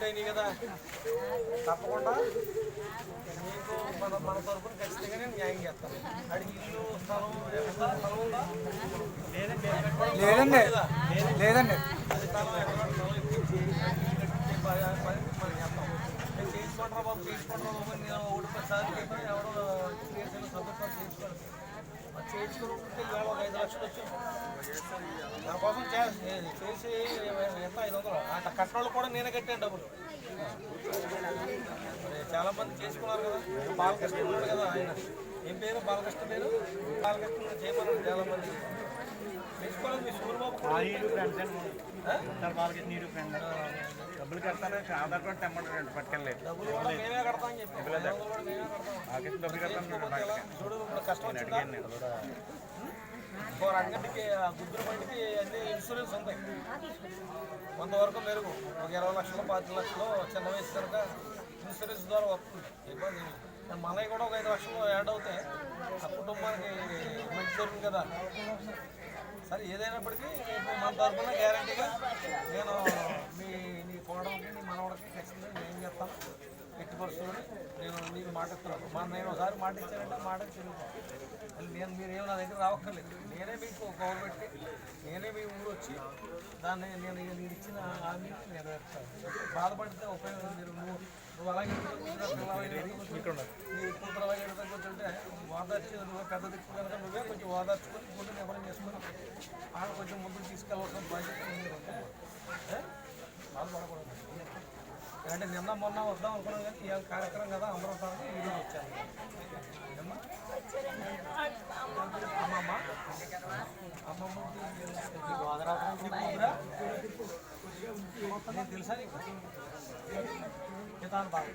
అయినాయి కదా. తప్పకుండా. మీకు మన మన తరపున ఖచ్చితంగా నేను న్యాయం చేస్తాను అడిగి ఇల్లు స్థలం స్థలం ఉందా? లేదండి లేదండి. అది స్థలం ఎక్కడ స్థలం మనం చేస్తాం? చేయించుకుంటారా బాబు? చేయించుకుంటారా బాబు. నేను ఒకటి పది సార్లు చెప్పాను ఎవడో చేయించుకోవాలి. ఒక ఐదు లక్షలు వచ్చింది దానికోసం చే- చేసి ఎంత ఐదు వందలు అంత కట్టడాలు కూడా నేనే కట్టాను డబ్బులు. చాలా మంది చేసుకున్నారు కదా. బాలకృష్ణ ఉన్నాడు కదా ఆయన. ఏం పేరు? బాలకృష్ణ పేరు? బాలకృష్ణ చేయమన్నాడు చాలా మంది. చేసుకోవాలి మీ సూర్యబాబు డబ్బులు కడతాను ఆధార్ కార్డు తెమ్మంటారు పట్టుకెళ్ళలేదు. డబ్బులు కూడా మేమే చెప్పి. డబ్బులు కూడా మేమే కడతాం? చూడు ఇప్పుడు కష్టం రంగంటికి ఆ గుద్దుల బండికి అన్ని ఇన్సూరెన్స్ ఉంటాయి. కొంతవరకు మెరుగు. ఒక ఇరవై లక్షలు పాతిక లక్షలు చిన్న వయసు కనుక ఇన్సూరెన్స్ ద్వారా వస్తుంది. ఇబ్బంది మనవి కూడా ఒక ఐదు లక్షలు యాడ్ అవుతాయి ఆ కుటుంబానికి మంచి జరుగుతుంది కదా. సరే ఏదైనప్పటికీ మన తరఫున గ్యారంటీగా నేను మీ నీ కోడలకి నీ మనవడికి ఖచ్చితంగా నేను ఏం చెప్తాను ఎట్టి నేను నీకు మాట ఇస్తున్నాను. మా నేను ఒకసారి మాట ఇచ్చానంటే మాట తిరుగుతాను నేను మీరేం నా దగ్గర రావక్కర్లేదు. నేనే మీకు కవర్ పెట్టి నేనే మీ ఊరు వచ్చి దాన్ని నేను నేను ఇచ్చిన హామీని నెరవేర్తాను బాధపడితే ఉపయోగం మీరు నువ్వు నువ్వు అలాగే నీ కూతురు అలాగే ఎడతా కూర్చుంటే ఓదార్చి నువ్వు. పెద్ద దిక్కు కనుక నువ్వే కొంచెం ఓదార్చుకొని గుండె నిబంధన చేసుకొని ఆడ కొంచెం ముందుకు తీసుకెళ్ళవలసిన బాధ్యత ఉంది. బాధపడకూడదు. అంటే నిన్న మొన్న వద్దాం అనుకున్నాం కానీ ఇవాళ కార్యక్రమం కదా అందరం వస్తామని ఈరోజు వచ్చాను. అమ్మమ్మ? అమ్మమ్మ? నేను తెలుసా నీకు? ఇతాను బాగా?